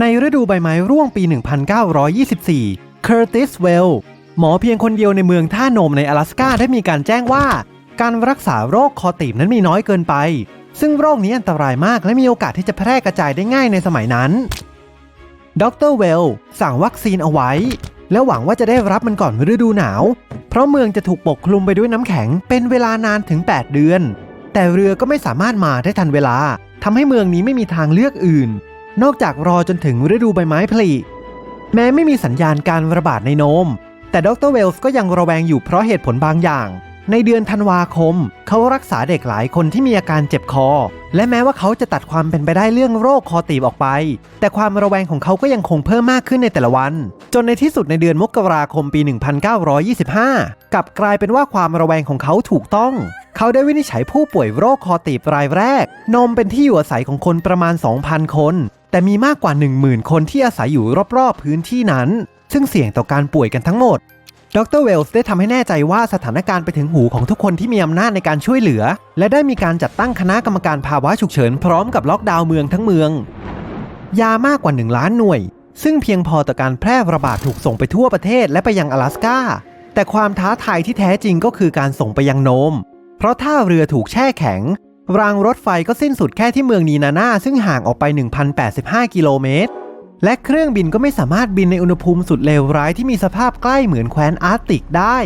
ในฤดูใบไม้ร่วงปี 1924 เคอร์ติสเวลหมอเพียงคนเดียวในเมืองท่าโนมในอลาสกาได้มีการแจ้งว่า การรักษาโรคคอตีบนั้นมีน้อยเกินไป ซึ่งโรคนี้อันตรายมากและมีโอกาสที่จะแพร่กระจายได้ง่ายในสมัยนั้น ดรเวลสั่งวัคซีนเอาไว้ และหวังว่าจะได้รับมันก่อนฤดูหนาว เพราะเมืองจะถูกปกคลุมไปด้วยน้ำแข็งเป็นเวลานานถึง 8 เดือน แต่เรือก็ไม่สามารถมาได้ทันเวลาทำให้เมืองนี้ไม่มีทางเลือกอื่น นอกจากรอจนถึงฤดูใบไม้ผลิแม้ไม่มีสัญญาณการระบาดในโนม แต่ดรเวลส์ก็ยังระแวงอยู่เพราะเหตุผลบางอย่าง ในเดือนธันวาคม เขารักษาเด็กหลายคนที่มีอาการเจ็บคอ และแม้ว่าเขาจะตัดความเป็นไปได้เรื่องโรคคอตีบออกไป แต่ความระแวงของเขาก็ยังคงเพิ่มมากขึ้นในแต่ละวัน จนในที่สุดในเดือนมกราคมปี 1925 กลับกลายเป็นว่าความระแวงของเขาถูกต้อง เขาได้วินิจฉัยผู้ป่วยโรคคอตีบรายแรก นมเป็นที่อยู่อาศัยของคนประมาณ 2,000 คน แต่มีมากกว่า 10,000 คนที่อาศัยอยู่รอบๆ พื้นที่นั้น ซึ่งเสี่ยงต่อการป่วยกันทั้งหมด ดรเวลส์ได้ทำให้แน่ใจว่าสถานการณ์ไปถึงหูของทุกคนที่มีอำนาจในการช่วยเหลือ และได้มีการจัดตั้งคณะกรรมการภาวะฉุกเฉินพร้อมกับล็อกดาวน์เมืองทั้งเมือง ยามากกว่า 1 ล้านหน่วย ซึ่งเพียงพอต่อการแพร่ระบาดถูกส่งไปทั่วประเทศและไปยังอลาสกาแต่ความท้าทายที่แท้จริงก็คือการส่งไปยังโนม เพราะท่าเรือถูกแช่แข็ง รางรถไฟก็สิ้นสุดแค่ที่เมืองนีนาน่าซึ่งห่างออกไป 1,085 กิโลเมตร และเครื่องบินก็ไม่สามารถบินในอุณหภูมิสุดเลวร้ายที่มีสภาพใกล้เหมือนแคว้นอาร์ติกได้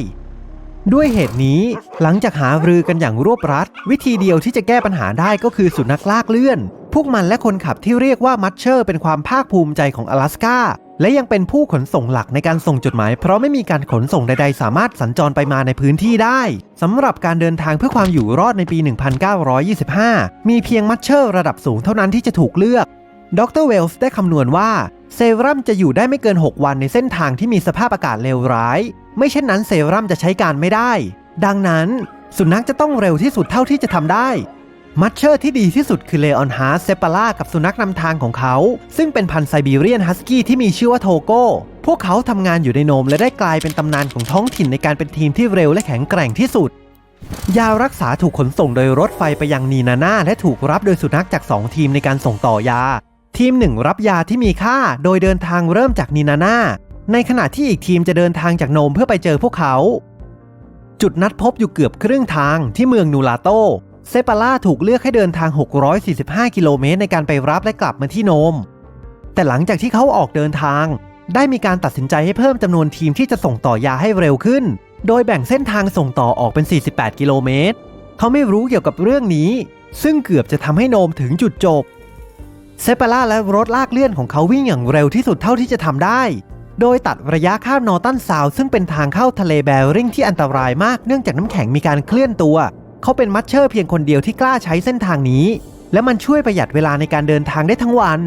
ด้วยเหตุนี้หลังจากหารือกันอย่างรวบรัด วิธีเดียวที่จะแก้ปัญหาได้ก็คือสุนัขลากเลื่อน พวกมันและคนขับที่เรียกว่ามัชเชอร์ เป็นความภาคภูมิใจของอลาสกาและยังเป็นผู้ขนส่งหลักในการส่งจดหมาย เพราะไม่มีการขนส่งใดๆ สามารถสัญจรไปมาในพื้นที่ได้สำหรับการเดินทางเพื่อความอยู่รอดในปี 1925 มีเพียงมัชเชอร์ ระดับสูงเท่านั้นที่จะถูกเลือกดรเวลส์ได้คำนวณว่า เซรั่มจะอยู่ได้ไม่เกิน 6 วันในเส้นทางที่มีสภาพอากาศเลวร้าย ไม่เช่นนั้นเซรั่มจะใช้การไม่ได้ ดังนั้น สุนัขจะต้องเร็วที่สุดเท่าที่จะทำได้ มัชเชอร์ที่ดีที่สุดคือเลออนฮาร์เซปาร่ากับสุนัขนำทางของเขา ซึ่งเป็นพันธุ์ไซบีเรียนฮัสกี้ที่มีชื่อว่าโทโก้ พวกเขาทำงานอยู่ในโนมและได้กลายเป็นตำนานของท้องถิ่นในการเป็นทีมที่เร็วและแข็งแกร่งที่สุดยารักษาถูกขนส่งโดยรถไฟไปยังนีนาน่าและถูกรับโดยสุนัขจาก 2 ทีมในการส่งต่อยา ทีมหนึ่งรับยาที่มีค่าโดยเดินทางเริ่มจากนีนาน่าในขณะที่อีกทีมจะเดินทางจากโนมเพื่อไปเจอพวกเขา จุดนัดพบอยู่เกือบครึ่งทางที่เมืองนูลาโตเซปาร่าถูกเลือกให้เดินทาง 645 กิโลเมตรในการไปรับและกลับมาที่โนม แต่หลังจากที่เขาออกเดินทาง ได้มีการตัดสินใจให้เพิ่มจำนวนทีมที่จะส่งต่อยาให้เร็วขึ้น โดยแบ่งเส้นทางส่งต่อออกเป็น 48 กิโลเมตร เขาไม่รู้เกี่ยวกับเรื่องนี้ ซึ่งเกือบจะทำให้โนมถึงจุดจบ เซปาร่าและรถลากเลื่อนของเขาวิ่งอย่างเร็วที่สุดเท่าที่จะทำได้ โดยตัดระยะข้ามนอตันซาวซึ่งเป็นทางเข้าทะเลแบริ่งที่อันตรายมากเนื่องจากน้ำแข็งมีการเคลื่อนตัว เขาเป็นมัชเชอร์เพียงคนเดียวที่กล้าใช้เส้นทางนี้ และมันช่วยประหยัดเวลาในการเดินทางได้ทั้งวัน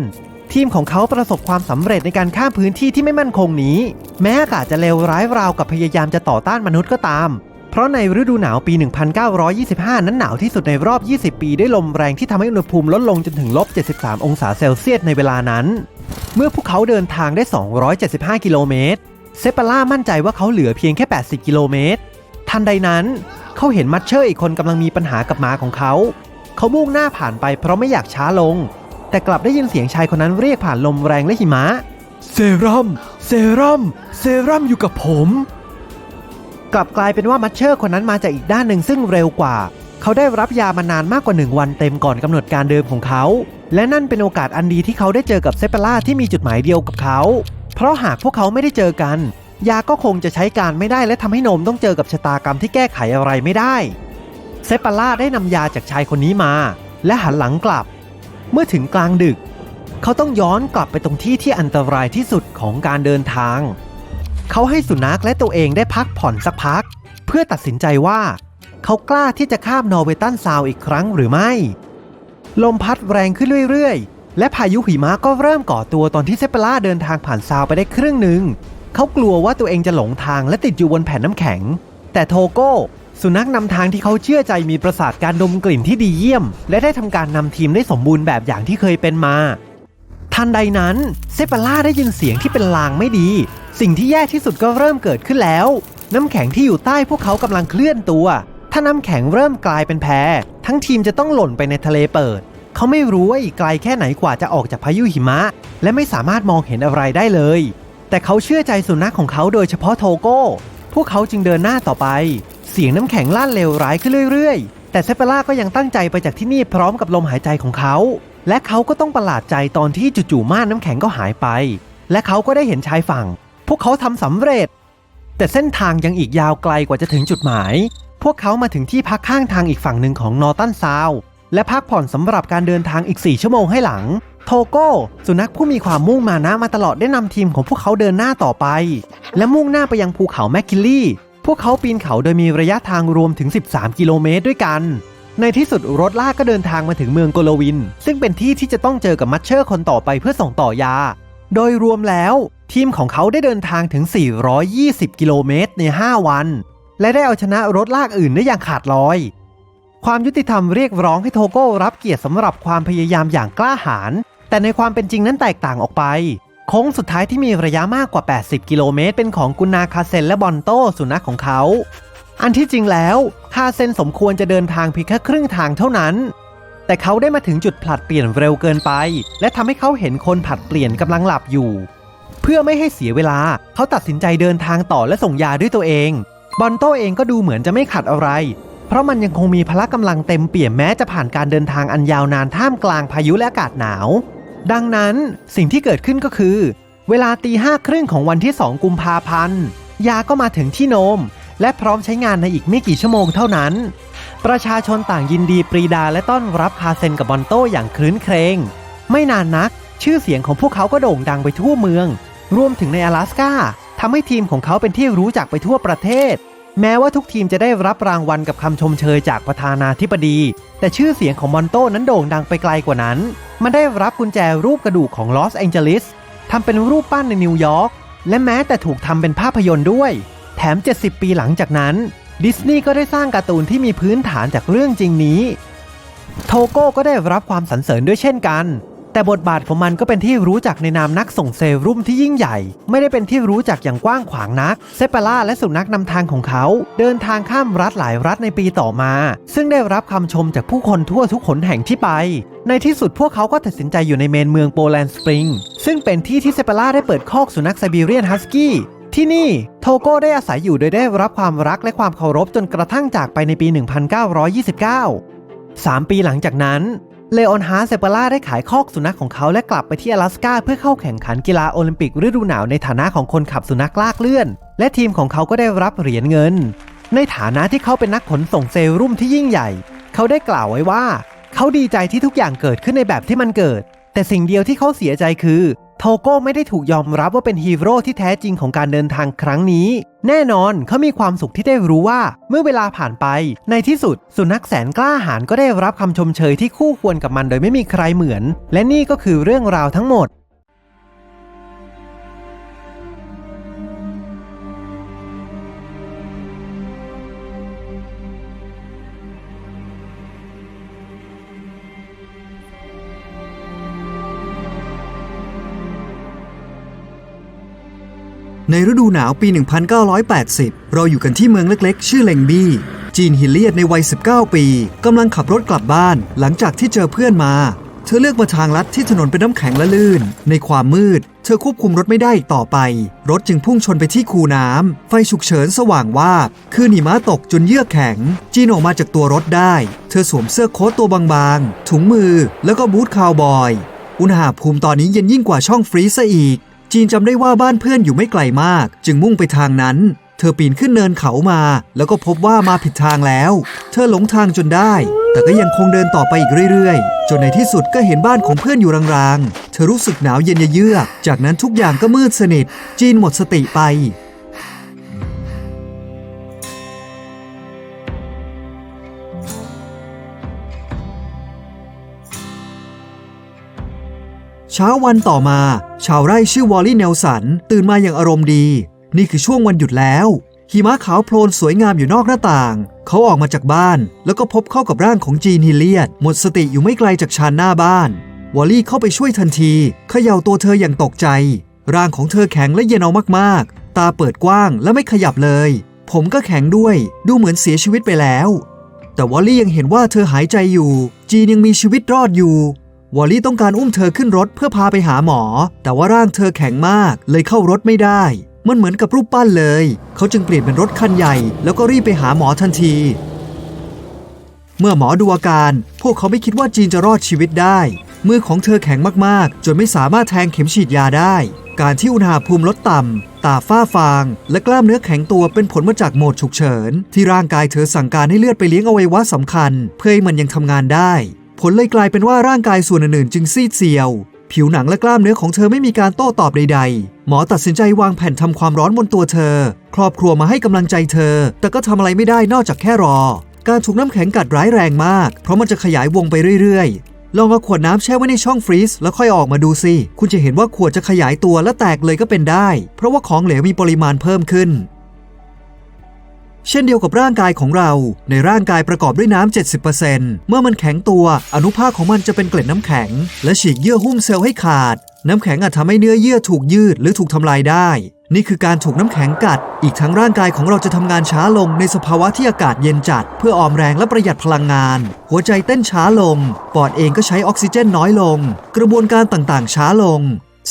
ทีมของเขาประสบความสำเร็จในการข้ามพื้นที่ที่ไม่มั่นคงนี้ แม้อากาศจะเลวร้ายราวกับพยายามจะต่อต้านมนุษย์ก็ตาม เพราะในฤดูหนาวปี 1925 นั้นหนาวที่สุดในรอบ 20 ปีด้วยลมแรงที่ทำให้อุณหภูมิลดลงจนถึงลบ 73 องศาเซลเซียสในเวลานั้น เมื่อพวกเขาเดินทางได้ 275 กิโลเมตร เซปาร่ามั่นใจว่าเขาเหลือเพียงแค่ 80 กิโลเมตร ทันใดนั้น เขาเห็นมัชเชอร์อีกคนกำลังมีปัญหากับหมาของเขา เขามุ่งหน้าผ่านไปเพราะไม่อยากช้าลง แต่กลับได้ยินเสียงชายคนนั้นเรียกผ่านลมแรงและหิมะ เซรัมเซรัมเซรัมอยู่กับผม กลับกลายเป็นว่ามัชเชอร์คนนั้นมาจากอีกด้านหนึ่งซึ่งเร็วกว่า เขาได้รับยามานานมากกว่า 1 วันเต็มก่อนกำหนดการเดิมของเขา และนั่นเป็นโอกาสอันดีที่เขาได้เจอกับเซปาร่าที่มีจุดหมายเดียวกับเขา เพราะหากพวกเขาไม่ได้เจอกัน ยาก็คงจะใช้การไม่ได้และทำให้โนมต้องเจอกับชะตากรรมที่แก้ไขอะไรไม่ได้เซปาร่าได้นำยาจากชายคนนี้มา และหันหลังกลับ เมื่อถึงกลางดึก เขาต้องย้อนกลับไปตรงที่ที่อันตรายที่สุดของการเดินทาง เขาให้สุนัขและตัวเองได้พักผ่อนสักพัก เพื่อตัดสินใจว่า เขากล้าที่จะข้ามนอร์เวตันซาวอีกครั้งหรือไม่ ลมพัดแรงขึ้นเรื่อยๆ และพายุหิมะก็เริ่มก่อตัวตอนที่เซปาร่าเดินทางผ่านซาวไปได้ครึ่งหนึ่งเขากลัวว่าตัวเองจะหลงทางและติดอยู่บนแผ่นน้ำแข็ง แต่โทโก้สุนัขนำทางที่เขาเชื่อใจมีประสาทการดมกลิ่นที่ดีเยี่ยม และได้ทำการนำทีมได้สมบูรณ์แบบอย่างที่เคยเป็นมา ทันใดนั้นเซปาร่าได้ยินเสียงที่เป็นลางไม่ดี สิ่งที่แย่ที่สุดก็เริ่มเกิดขึ้นแล้ว น้ำแข็งที่อยู่ใต้พวกเขากำลังเคลื่อนตัว ถ้าน้ำแข็งเริ่มกลายเป็นแพทั้งทีมจะต้องหล่นไปในทะเลเปิด เขาไม่รู้ว่าอีกไกลแค่ไหนกว่าจะออกจากพายุหิมะ และไม่สามารถมองเห็นอะไรได้เลย แต่เขาเชื่อใจสุนัขของเขาโดยเฉพาะโทโก้ พวกเขาจึงเดินหน้าต่อไป เสียงน้ำแข็งลั่นเลวร้ายขึ้นเรื่อยๆ แต่เซเปล่าก็ยังตั้งใจไปจากที่นี่พร้อมกับลมหายใจของเขา และเขาก็ต้องประหลาดใจตอนที่จู่ๆม่านน้ำแข็งก็หายไป และเขาก็ได้เห็นชายฝั่ง วกเขาทำสำเร็จ แต่เส้นทางยังอีกยาวไกลกว่าจะถึงจุดหมาย พวกเขามาถึงที่พักข้างทางอีกฝั่งหนึ่งของนอร์ตันซาวและพักผ่อนสำหรับการเดินทางอีก 4 ชั่วโมงให้หลัง โทโก้ สุนัขผู้มีความมุ่งมานะมาตลอดได้นำทีมของพวกเขาเดินหน้าต่อไป และมุ่งหน้าไปยังภูเขาแมคคิลลี่ พวกเขาปีนเขาโดยมีระยะทางรวมถึง 13 กิโลเมตรด้วยกัน ในที่สุดรถลากก็เดินทางมาถึงเมืองโกโลวิน ซึ่งเป็นที่ที่จะต้องเจอกับมัชเชอร์คนต่อไปเพื่อส่งต่อยา โดยรวมแล้ว ทีมของเขาได้เดินทางถึง 420 กิโลเมตรใน 5 วัน และได้เอาชนะรถลากอื่นได้อย่างขาดลอย ความยุติธรรมเรียกร้องให้โทโก้รับเกียรติสำหรับความพยายามอย่างกล้าหาญแต่ในความเป็นจริงนั้นแตกต่างออกไป โค้งสุดท้ายที่มีระยะมากกว่า 80 กิโลเมตร เป็นของกุนาคาเซนและบอนโตสุนัขของเขา อันที่จริงแล้วคาเซนสมควรจะเดินทางเพียงแค่ครึ่งทางเท่านั้น แต่เขาได้มาถึงจุดผลัดเปลี่ยนเร็วเกินไป และทำให้เขาเห็นคนผลัดเปลี่ยนกำลังหลับอยู่ เพื่อไม่ให้เสียเวลา เขาตัดสินใจเดินทางต่อและส่งยาด้วยตัวเอง บอนโตเองก็ดูเหมือนจะไม่ขัดอะไร เพราะมันยังคงมีพละกำลังเต็มเปี่ยมแม้จะผ่านการเดินทางอันยาวนานท่ามกลางพายุและอากาศหนาว ดังนั้นสิ่งที่เกิดขึ้นก็คือ เวลาตีห้าครึ่งของวันที่2กุมภาพันธ์ยาก็มาถึงที่โนม และพร้อมใช้งานในอีกไม่กี่ชั่วโมงเท่านั้น ประชาชนต่างยินดีปรีดาและต้อนรับคาเซนกับบอนโตอย่างคลื้นเครง ไม่นานนัก ชื่อเสียงของพวกเขาก็โด่งดังไปทั่วเมือง รวมถึงใน阿拉สกาทำให้ทีมของเขาเป็นที่รู้จักไปทั่วประเทศ แม้ว่าทุกทีมจะได้รับรางวัลกับคำชมเชยจากประธานาธิบดี แต่ชื่อเสียงของมอนโตนั้นโด่งดังไปไกลกว่านั้น มันได้รับกุญแจรูปกระดูกของลอสแองเจลิสทำเป็นรูปปั้นในนิวยอร์กและแม้แต่ถูกทำเป็นภาพยนตร์ด้วย แถม 70 ปีหลังจากนั้น ดิสนีย์ก็ได้สร้างการ์ตูนที่มีพื้นฐานจากเรื่องจริงนี้ โทโก้ก็ได้รับความสรรเสริญด้วยเช่นกัน แต่บทบาทของมันก็เป็นที่รู้จักในนามนักส่งเซรุ่มที่ยิ่งใหญ่ ไม่ได้เป็นที่รู้จักอย่างกว้างขวางนัก เซปาร่าและสุนัขนำทางของเขา เดินทางข้ามรัฐหลายรัฐในปีต่อมา ซึ่งได้รับคำชมจากผู้คนทั่วทุกขนแห่งที่ไป ในที่สุดพวกเขาก็ตัดสินใจอยู่ในเมนเมืองโปแลนด์สปริง ซึ่งเป็นที่ที่เซปาร่าได้เปิดคอกสุนัขไซบีเรียนฮัสกี้ที่นี่โทโก้ได้อาศัยอยู่โดยได้รับความรักและความเคารพจนกระทั่งจากไปในปี 1929 3 ปีหลังจากนั้น เลออนฮาร์เซเปล่าได้ขายคอกสุนัขของเขาและกลับไปที่阿拉斯กาเพื่อเข้าแข่งขันกีฬาโอลิมปิกฤดูหนาวในฐานะของคนขับสุนัขลากเลื่อน และทีมของเขาก็ได้รับเหรียญเงิน ในฐานะที่เขาเป็นนักขนส่งเซรุ่มที่ยิ่งใหญ่ เขาได้กล่าวไว้ว่า เขาดีใจที่ทุกอย่างเกิดขึ้นในแบบที่มันเกิด แต่สิ่งเดียวที่เขาเสียใจคือ โทโก้ไม่ได้ถูกยอมรับว่าเป็นฮีโร่ที่แท้จริงของการเดินทางครั้งนี้ แน่นอนเขามีความสุขที่ได้รู้ว่า เมื่อเวลาผ่านไป ในที่สุด สุนัขแสนกล้าหาญก็ได้รับคำชมเชยที่คู่ควรกับมันโดยไม่มีใครเหมือน และนี่ก็คือเรื่องราวทั้งหมด ในฤดูหนาวปี 1980 เราอยู่กันที่เมืองเล็กๆ ชื่อเลงบี้ จีนฮิลเลียดในวัย 19 ปีกำลังขับรถกลับบ้าน หลังจากที่เจอเพื่อนมา เธอเลือกมาทางลัดที่ถนนเป็นน้ำแข็งและลื่น ในความมืด เธอควบคุมรถไม่ได้อีกต่อไป รถจึงพุ่งชนไปที่คูน้ำ ไฟฉุกเฉินสว่างวาบคืนหิมะตกจนเยือกแข็ง จีนออกมาจากตัวรถได้ เธอสวมเสื้อโค้ทตัวบางๆ ถุงมือ แล้วก็บูทคาวบอย อุณหภูมิตอนนี้เย็นยิ่งกว่าช่องฟรีซะอีก จีนจำได้ว่าบ้านเพื่อนอยู่ไม่ไกลมาก จึงมุ่งไปทางนั้น เธอปีนขึ้นเนินเขามา แล้วก็พบว่ามาผิดทางแล้ว เธอหลงทางจนได้ แต่ก็ยังคงเดินต่อไปอีกเรื่อยๆ จนในที่สุดก็เห็นบ้านของเพื่อนอยู่รางๆ เธอรู้สึกหนาวเย็นเยือก จากนั้นทุกอย่างก็มืดสนิท จีนหมดสติไป เช้าวันต่อมา ชาวไร่ชื่อวอลลี่เนลสัน ตื่นมาอย่างอารมณ์ดี นี่คือช่วงวันหยุดแล้ว หิมะขาวโพลนสวยงามอยู่นอกหน้าต่าง เขาออกมาจากบ้าน แล้วก็พบเข้ากับร่างของจีนฮิลเลียด หมดสติอยู่ไม่ไกลจากชานหน้าบ้าน วอลลี่เข้าไปช่วยทันทีเขย่าตัวเธออย่างตกใจ ร่างของเธอแข็งและเย็นเอามากๆ ตาเปิดกว้างและไม่ขยับเลย ผมก็แข็งด้วย ดูเหมือนเสียชีวิตไปแล้ว แต่วอลลี่ยังเห็นว่าเธอหายใจอยู่ จีนยังมีชีวิตรอดอยู่ วอลลี่ต้องการอุ้มเธอขึ้นรถเพื่อพาไปหาหมอ แต่ว่าร่างเธอแข็งมาก เลยเข้ารถไม่ได้ มันเหมือนกับรูปปั้นเลย เขาจึงเปลี่ยนเป็นรถคันใหญ่ แล้วก็รีบไปหาหมอทันที เมื่อหมอดูอาการ พวกเขาไม่คิดว่าจีนจะรอดชีวิตได้ มือของเธอแข็งมากๆ จนไม่สามารถแทงเข็มฉีดยาได้ การที่อุณหภูมิลดต่ำ ตาฝ้าฟาง และกล้ามเนื้อแข็งตัวเป็นผลมาจากโหมดฉุกเฉิน ที่ร่างกายเธอสั่งการให้เลือดไปเลี้ยงอวัยวะสำคัญ เพื่อให้มันยังทำงานได้ ผลเลยกลายเป็นว่าร่างกายส่วนอื่นๆจึงซีดเซียว ผิวหนังและกล้ามเนื้อของเธอไม่มีการโต้ตอบใดๆ หมอตัดสินใจวางแผ่นทำความร้อนบนตัวเธอ ครอบครัวมาให้กำลังใจเธอ แต่ก็ทำอะไรไม่ได้นอกจากแค่รอ การถูกน้ำแข็งกัดร้ายแรงมาก เพราะมันจะขยายวงไปเรื่อยๆ ลองเอาขวดน้ำแช่ไว้ในช่องฟรีซแล้วค่อยออกมาดูสิ คุณจะเห็นว่าขวดจะขยายตัวและแตกเลยก็เป็นได้ เพราะว่าของเหลวมีปริมาณเพิ่มขึ้น เช่นเดียวกับร่างกายของเรา ในร่างกายประกอบด้วยน้ำ 70%เมื่อมันแข็งตัว อนุภาคของมันจะเป็นเกล็ดน้ำแข็ง และฉีกเยื่อหุ้มเซลล์ให้ขาด น้ำแข็งอาจทำให้เนื้อเยื่อถูกยืดหรือถูกทำลายได้ นี่คือการถูกน้ำแข็งกัด อีกทั้งร่างกายของเราจะทำงานช้าลงในสภาวะที่อากาศเย็นจัด เพื่อออมแรงและประหยัดพลังงาน หัวใจเต้นช้าลง ปอดเองก็ใช้ออกซิเจนน้อยลง กระบวนการต่างๆ ช้าลง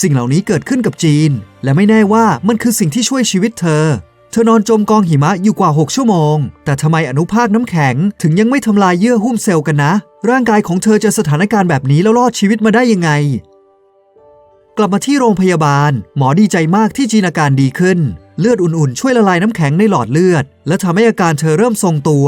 สิ่งเหล่านี้เกิดขึ้นกับจีน และไม่แน่ว่ามันคือสิ่งที่ช่วยชีวิตเธอ เธอนอนจมกองหิมะอยู่กว่า 6 ชั่วโมง แต่ทำไมอนุภาคน้ำแข็งถึงยังไม่ทำลายเยื่อหุ้มเซลล์กันนะ ร่างกายของเธอเจอสถานการณ์แบบนี้แล้วรอดชีวิตมาได้ยังไง กลับมาที่โรงพยาบาล หมอดีใจมากที่จีนอาการดีขึ้น เลือดอุ่นๆ ช่วยละลายน้ำแข็งในหลอดเลือด และทำให้อาการเธอเริ่มทรงตัว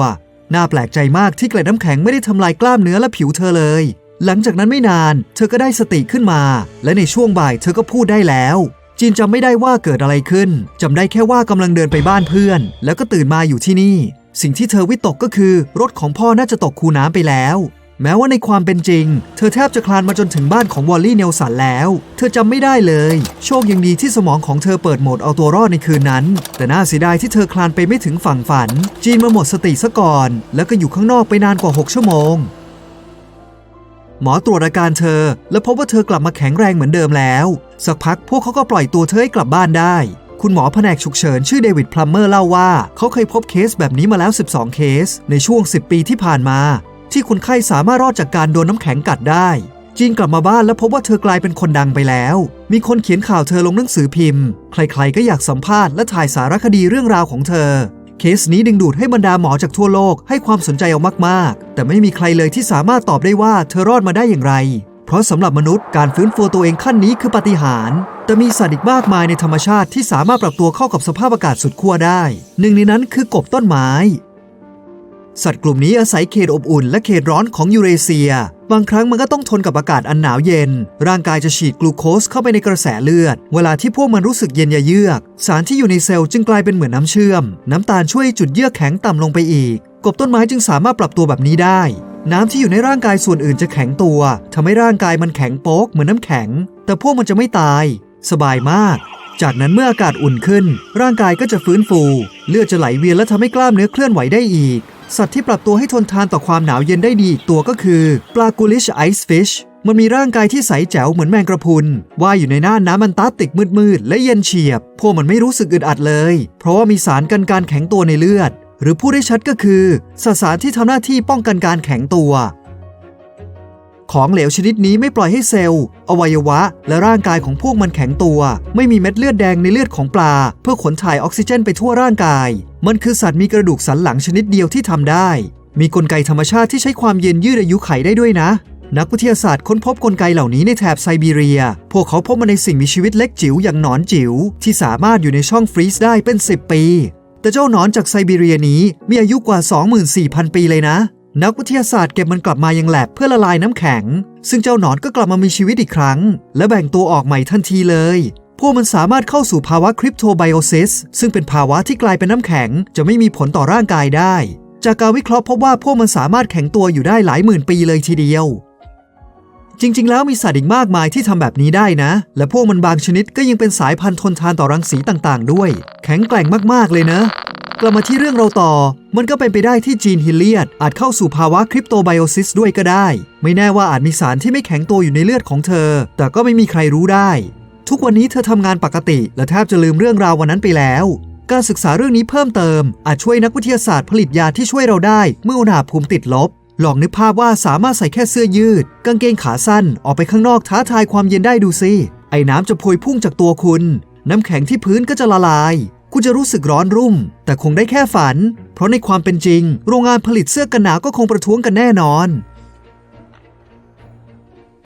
น่าแปลกใจมากที่เกล็ดน้ำแข็งไม่ได้ทำลายกล้ามเนื้อและผิวเธอเลย หลังจากนั้นไม่นาน เธอก็ได้สติขึ้นมา และในช่วงบ่ายเธอก็พูดได้แล้ว จีนจำไม่ได้ว่าเกิดอะไรขึ้นจำได้แค่ว่ากำลังเดินไปบ้านเพื่อน แล้วก็ตื่นมาอยู่ที่นี่ สิ่งที่เธอวิตกก็คือรถของพ่อน่าจะตกคูน้ำไปแล้วแม้ว่าในความเป็นจริง เธอแทบจะคลานมาจนถึงบ้านของวอลลี่เนลสันแล้ว เธอจำไม่ได้เลย โชคยังดีที่สมองของเธอเปิดโหมดเอาตัวรอดในคืนนั้น แต่น่าเสียดายที่เธอคลานไปไม่ถึงฝั่งฝัน จีนมาหมดสติซะก่อน แล้วก็อยู่ข้างนอกไปนานกว่า 6 ชั่วโมง หมอตรวจอาการเธอ และพบว่าเธอกลับมาแข็งแรงเหมือนเดิมแล้ว สักพักพวกเขาก็ปล่อยตัวเธอให้กลับบ้านได้ คุณหมอแผนกฉุกเฉินชื่อเดวิดพลัมเมอร์เล่าว่า เขาเคยพบเคสแบบนี้มาแล้ว 12 เคส ในช่วง 10 ปีที่ผ่านมา ที่คนไข้สามารถรอดจากการโดนน้ำแข็งกัดได้จีนกลับมาบ้านแล้วพบว่าเธอกลายเป็นคนดังไปแล้ว มีคนเขียนข่าวเธอลงหนังสือพิมพ์ ใครๆ ก็อยากสัมภาษณ์และถ่ายสารคดีเรื่องราวของเธอ เคสนี้ดึงดูดให้บรรดาหมอจากทั่วโลกให้ความสนใจเอามากๆ แต่ไม่มีใครเลยที่สามารถตอบได้ว่าเธอรอดมาได้อย่างไร เพราะสำหรับมนุษย์การฟื้นฟูตัวเองขั้นนี้คือปาฏิหาริย์แต่มีสัตว์อีกมากมายในธรรมชาติที่สามารถปรับตัวเข้ากับสภาพอากาศสุดขั้วได้ หนึ่งในนั้นคือกบต้นไม้ สัตว์กลุ่มนี้อาศัยเขตอบอุ่น และเขตร้อนของยูเรเซีย บางครั้งมันก็ต้องทนกับอากาศอันหนาวเย็น ร่างกายจะฉีดกลูโคสเข้าไปในกระแสเลือด เวลาที่พวกมันรู้สึกเย็นยะเยือก สารที่อยู่ในเซลล์จึงกลายเป็นเหมือนน้ำเชื่อม น้ำตาลช่วยจุดเยือกแข็งต่ำลงไปอีก กบต้นไม้จึงสามารถปรับตัวแบบนี้ได้ น้ำที่อยู่ในร่างกายส่วนอื่นจะแข็งตัวทำให้ร่างกายมันแข็งโป๊กเหมือนน้ำแข็ง แต่พวกมันจะไม่ตาย สบายมาก จากนั้นเมื่ออากาศอุ่นขึ้น ร่างกายก็จะฟื้นฟู เลือดจะไหลเวียนและทำให้กล้ามเนื้อเคลื่อนไหวได้อีก สัตว์ที่ปรับตัวให้ทนทานต่อความหนาวเย็นได้ดีอีกตัวก็คือปลากูลิชไอซ์ฟิชมันมีร่างกายที่ใสแจ๋วเหมือนแมงกระพุนว่ายอยู่ในน่านน้ำอันตาติกมืดๆและเย็นเฉียบ พวกมันไม่รู้สึกอึดอัดเลย เพราะว่ามีสารกันการแข็งตัวในเลือด หรือพูดได้ชัดก็คือ สสารที่ทำหน้าที่ป้องกันการแข็งตัว ของเหลวชนิดนี้ไม่ปล่อยให้เซลล์ อวัยวะ และร่างกายของพวกมันแข็งตัว ไม่มีเม็ดเลือดแดงในเลือดของปลา เพื่อขนถ่ายออกซิเจนไปทั่วร่างกาย มันคือสัตว์มีกระดูกสันหลังชนิดเดียวที่ทำได้ มีกลไกธรรมชาติที่ใช้ความเย็นยืดอายุไขได้ด้วยนะนักวิทยาศาสตร์ค้นพบกลไกเหล่านี้ในแถบไซบีเรีย พวกเขาพบมันในสิ่งมีชีวิตเล็กจิ๋วอย่างหนอนจิ๋วที่สามารถอยู่ในช่องฟรีซได้เป็น 10 ปี แต่เจ้าหนอนจากไซบีเรียนี้มีอายุกว่า 24,000 ปีเลยนะ นักวิทยาศาสตร์เก็บมันกลับมายังแลบเพื่อละลายน้ำแข็ง ซึ่งเจ้าหนอนก็กลับมามีชีวิตอีกครั้ง และแบ่งตัวออกใหม่ทันทีเลย พวกมันสามารถเข้าสู่ภาวะคริปโตไบโอซิสซึ่งเป็นภาวะที่กลายเป็นน้ำแข็ง จะไม่มีผลต่อร่างกายได้ จากการวิเคราะห์พบว่าพวกมันสามารถแข็งตัวอยู่ได้หลายหมื่นปีเลยทีเดียว จริง ๆ แล้วมีสัตว์อีกมากมายที่ทำแบบนี้ได้นะ และพวกมันบางชนิดก็ยังเป็นสายพันธุ์ทนทานต่อรังสีต่างๆ ด้วย แข็งแกร่งมากๆเลยนะ กลับมาที่เรื่องเราต่อ มันก็เป็นไปได้ที่จีนฮิเลียดอาจเข้าสู่ภาวะคริปโตไบโอซิสด้วยก็ได้ ไม่แน่ว่าอาจมีสารที่ไม่แข็งตัวอยู่ในเลือดของเธอ แต่ก็ไม่มีใครรู้ได้ ทุกวันนี้เธอทำงานปกติ และแทบจะลืมเรื่องราววันนั้นไปแล้วการศึกษาเรื่องนี้เพิ่มเติม อาจช่วยนักวิทยาศาสตร์ผลิตยาที่ช่วยเราได้ เมื่ออุณหภูมิติดลบ ลองนึกภาพว่าสามารถใส่แค่เสื้อยืด กางเกงขาสั้นออกไปข้างนอกท้าทายความเย็นได้ดูสิไอ้น้ำจะพวยพุ่งจากตัวคุณ น้ำแข็งที่พื้นก็จะละลาย คุณจะรู้สึกร้อนรุ่ม แต่คงได้แค่ฝัน เพราะในความเป็นจริง โรงงานผลิตเสื้อกันหนาวก็คงประท้วงกันแน่นอน